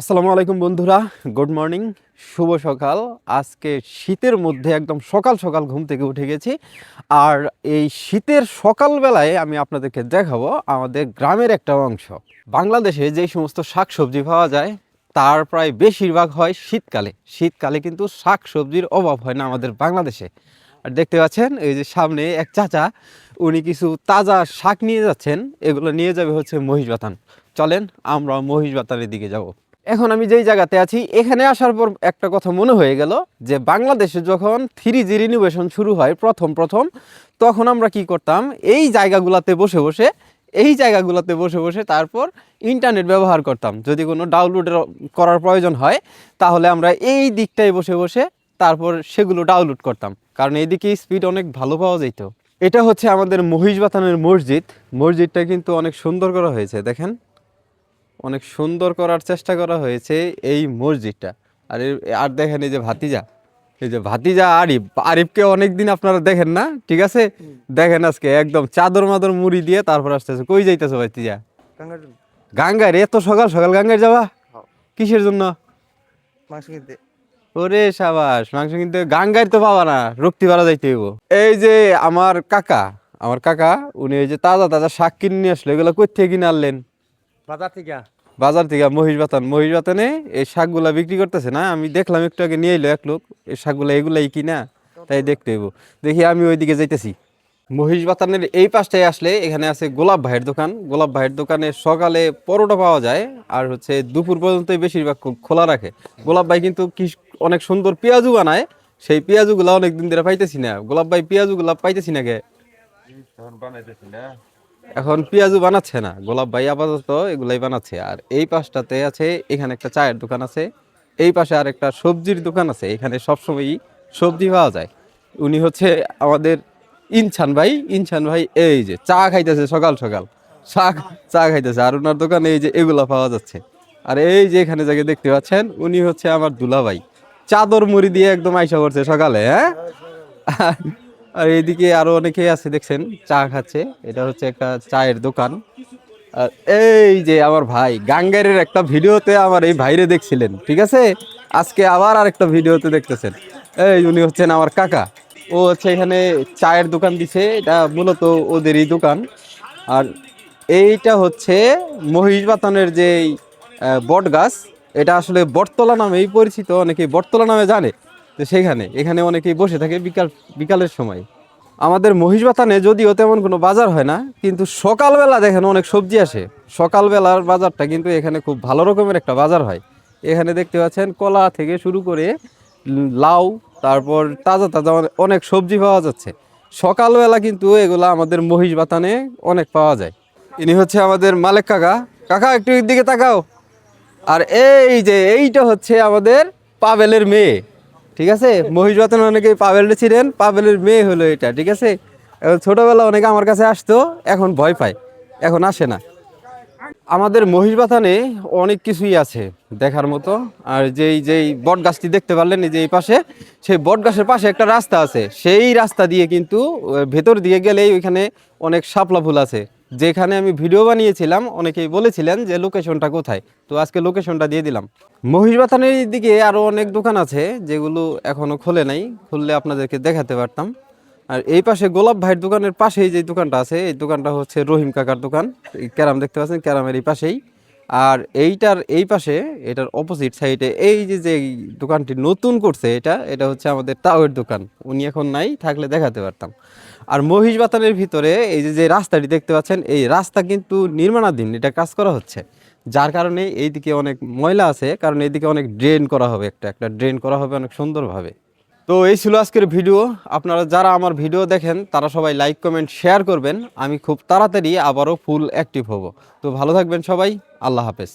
আসসালামু আলাইকুম বন্ধুরা গুড মর্নিং শুভ সকাল। আজকে শীতের মধ্যে একদম সকাল সকাল ঘুম থেকে উঠে গেছি। আর এই শীতের সকালবেলায় আমি আপনাদেরকে দেখাবো আমাদের গ্রামের একটা অংশ। বাংলাদেশে যে সমস্ত শাকসবজি পাওয়া যায়, তার প্রায় বেশিরভাগ হয় শীতকালে। শীতকালে কিন্তু শাকসবজির অভাব হয় না আমাদের বাংলাদেশে। আর দেখতে পাচ্ছেন, এই যে সামনে এক চাচা, উনি কিছু তাজা শাক নিয়ে যাচ্ছেন। এগুলো নিয়ে যাবে হচ্ছে মহিষ বাতান চলেন, আমরা মহিষ বাতানের দিকে যাব। এখন আমি যেই জায়গাতে আছি, এখানে আসার পর একটা কথা মনে হয়ে গেল যে বাংলাদেশে যখন থ্রি জি রিনিউভেশন শুরু হয়, প্রথম প্রথম, তখন আমরা কি করতাম, এই জায়গাগুলোতে বসে বসে, এই জায়গাগুলোতে বসে বসে তারপর ইন্টারনেট ব্যবহার করতাম। যদি কোনো ডাউনলোড করার প্রয়োজন হয়, তাহলে আমরা এই দিকটায় বসে বসে তারপর সেগুলো ডাউনলোড করতাম। কারণ এইদিকে স্পিড অনেক ভালো পাওয়া যেত এটা হচ্ছে আমাদের মহিষবাথানের মসজিদ। মসজিদটা কিন্তু অনেক সুন্দর করা হয়েছে, দেখেন। অনেক সুন্দর করার চেষ্টা করা হয়েছে এই মসজিদটা। আর আর দেখেন এই যে ভাতিজা এই যে ভাতিজা আরিফ আরিফকে অনেকদিন আপনারা দেখেন না ঠিক আছে? দেখেন আজকে একদম চাদর মাদর মুড়ি দিয়ে তারপর আসতেছে। কই যাইতেছে ভাতিজা? গাঙ্গার এত সকাল সকাল গাঙ্গার যাবা? কিসের জন্য? মাংস কিনতে। ওরে সাবাস মাংস কিন্তু গাঙ্গার তো পাবা না রক্তি পারা যাইতে হইব। এই যে আমার কাকা আমার কাকা উনি ওই যে তাজা তাজা শাক কিনে নিয়ে আসলো এগুলো কই থেকে কিনে আনলেন? বাজার থেকে? বাজার থেকে মহিষ বাতান। মহিষ বাতানে এই শাকগুলা বিক্রি করতেছে না? আমি দেখলাম একটু আগে নিয়ে এলো এক লোক এই শাকগুলা এগুলাই কি না তাই দেখতে হইব। দেখি আমি ওইদিকে যাইতেছি। মহিষ বাতানের এই পাশটায় আসলে এখানে আছে গোলাপ ভাইয়ের দোকান। গোলাপ ভাইয়ের দোকানে সকালে পরোটা পাওয়া যায় আর হচ্ছে দুপুর পর্যন্তই বেশিরভাগ খোলা রাখে। গোলাপ ভাই কিন্তু কি অনেক সুন্দর পেঁয়াজু বানায় সেই পেঁয়াজুগুলা অনেক দিন ধরে পাইতেছি না। গোলাপ ভাই পেঁয়াজুগুলা পাইতেছি না গে? এখন পেঁয়াজু বানাচ্ছে না, গোলাপ ভাই আপাতত এগুলাই বানাচ্ছে। আর এই পাশটাতে আছে, এখানে একটা চায়ের দোকান আছে, এই পাশে আর একটা সবজির দোকান আছে, এখানে সবসময়ই সবজি পাওয়া যায়। উনি হচ্ছে আমাদের ইনছান ভাই ইনছান ভাই এই যে চা খাইতেছে সকাল সকাল, চা চা খাইতেছে। আর ওনার দোকানে এই যে এগুলা পাওয়া যাচ্ছে। আর এই যে এখানে যাকে দেখতে পাচ্ছেন, উনি হচ্ছে আমার দুলা ভাই চাদর মুড়ি দিয়ে একদম আইসা করছে সকালে হ্যাঁ? আর এইদিকে আরও অনেকেই আছে, দেখছেন, চা খাচ্ছে। এটা হচ্ছে একটা চায়ের দোকান। আর এই যে আমার ভাই গাঙ্গারের একটা ভিডিওতে আমার এই ভাইরে দেখছিলেন, ঠিক আছে? আজকে আবার আরেকটা ভিডিওতে দেখতেছেন। এই উনি হচ্ছেন আমার কাকা। ও হচ্ছে এখানে চায়ের দোকান দিছে, এটা মূলত ওদেরই দোকান। আর এইটা হচ্ছে মহিষ বাতানের যে বট গাছ এটা আসলে বটতলা নামেই পরিচিত, অনেকেই বটতলা নামে জানে। তো সেখানে এখানে অনেকেই বসে থাকে বিকাল, বিকালের সময়। আমাদের মহিষবাথানে যদিও তেমন কোনো বাজার হয় না, কিন্তু সকালবেলা দেখেন অনেক সবজি আসে। সকালবেলার বাজারটা কিন্তু এখানে খুব ভালো রকমের একটা বাজার হয়। এখানে দেখতে পাচ্ছেন কলা থেকে শুরু করে লাউ, তারপর তাজা তাজা অনেক সবজি পাওয়া যাচ্ছে। সকালবেলা কিন্তু এগুলা আমাদের মহিষবাথানে অনেক পাওয়া যায়। ইনি হচ্ছে আমাদের মালেক কাকা। কাকা, একটু দিকে তাকাও। আর এই যে, এইটা হচ্ছে আমাদের পাবেলের মেয়ে। ঠিক আছে? মহিষ বাতন অনেকে পাবেল ছিলেন, পাবেলের মেয়ে হলো এটা, ঠিক আছে? ছোটবেলা অনেকে আমার কাছে আসতো, এখন ভয় পায়, এখন আসে না। আমাদের মহিষ মহিষবাথানে অনেক কিছুই আছে দেখার মতো, আর যেই যেই বট গাছটি দেখতে পারলেন যে এই পাশে, সেই বট গাছের পাশে একটা রাস্তা আছে, সেই রাস্তা দিয়ে কিন্তু ভেতর দিয়ে গেলেই ওইখানে অনেক শাপলা ফুল আছে। যেখানে আমি ভিডিও বানিয়েছিলাম, অনেকেই বলেছিলেন যে লোকেশনটা কোথায়। তো আজকে লোকেশনটা দিয়ে দিলাম। মহিষবাথানের দিকে আরও অনেক দোকান আছে, যেগুলো এখনও খোলে নাই। খুললে আপনাদেরকে দেখাতে পারতাম। আর এই পাশে গোলাপ ভাইয়ের দোকানের পাশেই যে দোকানটা আছে, এই দোকানটা হচ্ছে রহিম কাকার দোকান। ক্যারাম দেখতে পাচ্ছেন? ক্যারামের এই পাশেই। আর এইটার এই পাশে, এটার অপোজিট সাইডে এই যে যে দোকানটি নতুন করছে এটা এটা হচ্ছে আমাদের তাওয়ের দোকান। উনি এখন নাই, থাকলে দেখাতে পারতাম। আর মহিষ বাতানের ভিতরে এই যে যে রাস্তাটি দেখতে পাচ্ছেন, এই রাস্তা কিন্তু নির্মাণাধীন, এটা কাজ করা হচ্ছে। যার কারণে এইদিকে অনেক ময়লা আছে, কারণ এইদিকে অনেক ড্রেন করা হবে একটা একটা ড্রেন করা হবে অনেক সুন্দরভাবে। তো এই ছিল আজকের ভিডিও। আপনারা যারা আমার ভিডিও দেখেন, তারা সবাই লাইক কমেন্ট শেয়ার করবেন। আমি খুব তাড়াতাড়ি আবারও ফুল অ্যাক্টিভ হব। তো ভালো থাকবেন সবাই। আল্লাহ হাফেজ।